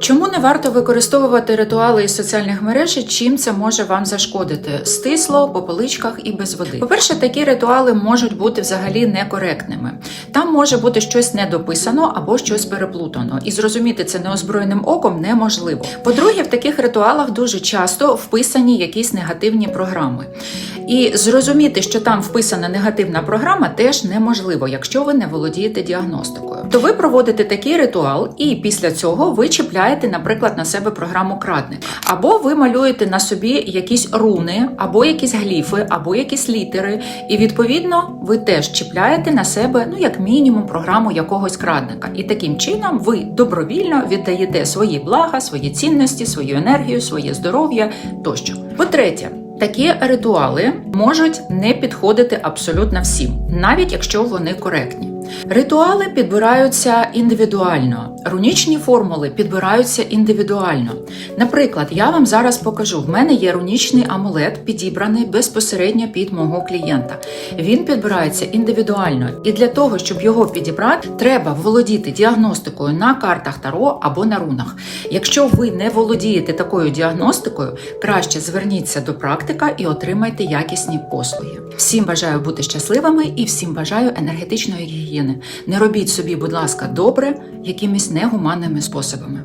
Чому не варто використовувати ритуали із соціальних мереж? Чим це може вам зашкодити? Стисло, по поличках і без води. По-перше, такі ритуали можуть бути взагалі некоректними. Там може бути щось недописано або щось переплутано, і зрозуміти це неозброєним оком неможливо. По-друге, в таких ритуалах дуже часто вписані якісь негативні програми. І зрозуміти, що там вписана негативна програма, теж неможливо, якщо ви не володієте діагностикою. То ви проводите такий ритуал, і після цього ви чіпляєте, наприклад, на себе програму крадника. Або ви малюєте на собі якісь руни, або якісь гліфи, або якісь літери. І відповідно ви теж чіпляєте на себе, ну як мінімум, програму якогось крадника. І таким чином ви добровільно віддаєте свої блага, свої цінності, свою енергію, своє здоров'я тощо. По-третє. Такі ритуали можуть не підходити абсолютно всім, навіть якщо вони коректні. Ритуали підбираються індивідуально, рунічні формули підбираються індивідуально. Наприклад, я вам зараз покажу: в мене є рунічний амулет, підібраний безпосередньо під мого клієнта. Він підбирається індивідуально, і для того, щоб його підібрати, треба володіти діагностикою на картах Таро або на рунах. Якщо ви не володієте такою діагностикою, краще зверніться до практика і отримайте якісні послуги. Всім бажаю бути щасливими і всім бажаю енергетичної гігієни. Не робіть собі, будь ласка, добре якимись негуманними способами.